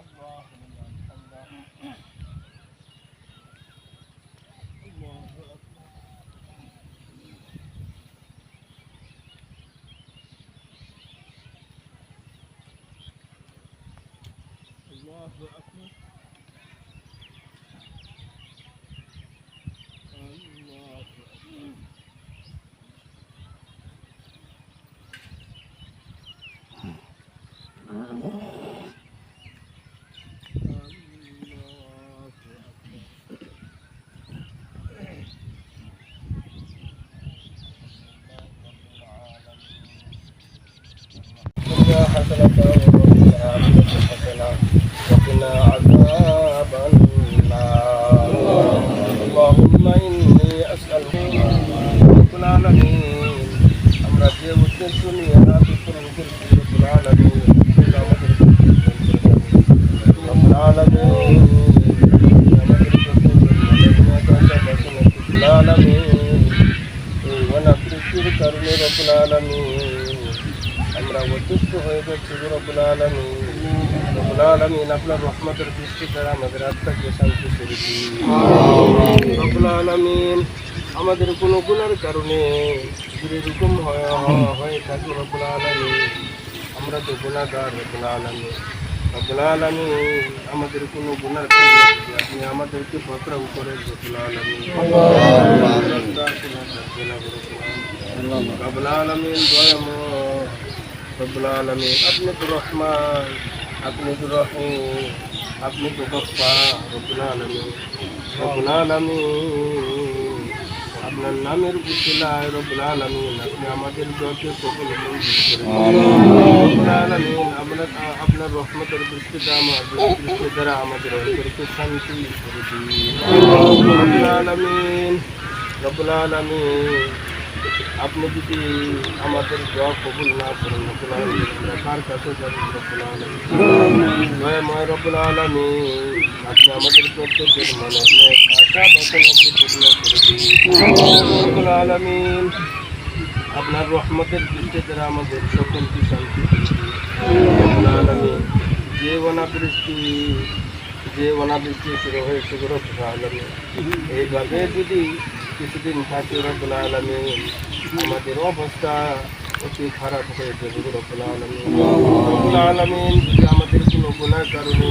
الله أكبر. حسنة وقنا عاقبة حسنة وقنا عذاب النار اللهم إني أسألك رب العالمين أمر جيوت الدنيا بفرج رب العالمين رب العالمين العالمين ونفرج كرم رب العالمين আমরা অতিষ্ঠ হয়ে যাচ্ছি রব্বুল আলামিন রব্বুল আলামিন আপনার রহমতের দৃষ্টি দ্বারা আমাদের আত্মাকে শান্তি করে দিন। রব্বুল আলামিন আমাদের কোনো গুণার কারণে যদি এরকম হয় হয়ে থাকে রব্বুল আলামিন। আমরা তো গুণাগার রব্বুল আলামিন। রব্বুল আলামিন আমাদের কোনো গুণার কারণে আপনি আমাদেরকে পকড়াও করেন রব্বুল আলামিন। রব্বুল আলামিন দয়াময় রব্বুল আলমিন, আপনি তো রহমান, আপনি তো রহিম, আপনি তো গপ্পা রব্বুল আলমিন রব্বুল আলমিন, আপনার নামের উচিলায় রব্বুল আলমিন, আপনি আমাদের যত সকল রব্বুল আলমিন আমরা আপনার রহমতের দৃষ্টিতে আমাদের দৃষ্টি দ্বারা আমাদের অন্তরকে শান্তি রব্বুল আলমিন রব্বুল আলমিন আপনি যদি আমাদের দোয়া কবুল না করেন, রব্বুল কার কাছে যাব রব্বুল আলামিন? দয়াময় আপনি আমাদের প্রত্যেকের আপনার রহমতের দৃষ্টি দ্বারা আমাদের সকলকে শান্তি যে অনাবৃষ্টি যে অনাবৃষ্টি শুরু হয়েছে, রব্বুল এইভাবে যদি কিছুদিন থাকে রব্বুল আলমিন। আমাদের অবস্থা অতি খারাপ হয়ে যাবে রব্বুল আলমিন। রব্বুল আলমিন যদি আমাদের কোনো গুণার কারণে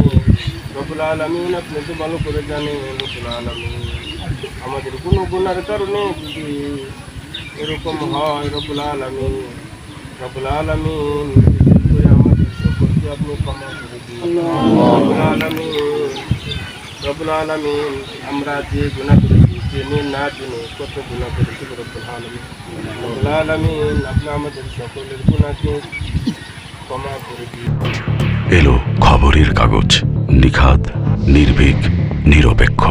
রব্বুল আলমিন আপনি তো ভালো করে জানেন রব্বুল আলমিন। আমাদের কোনো গুণার কারণে যদি এরকম হয় রব্বুল আলমিন। রব্বুল আলমিন বিশেষ করে আমাদের সকলকে আপনি ক্ষমা করে দিন। রব্বুল আলমিন রব্বুল আলমিন আমরা যে গুণা করেছি জেনে না জেনে কত গুণা করেছি রব্বুল আলমিন রব্বুল আলমিন আমাদের সকলের গুণাকে ক্ষমা করে দিন এলো খবরের কাগজ নিখাত নির্ভীক, নিরপেক্ষ।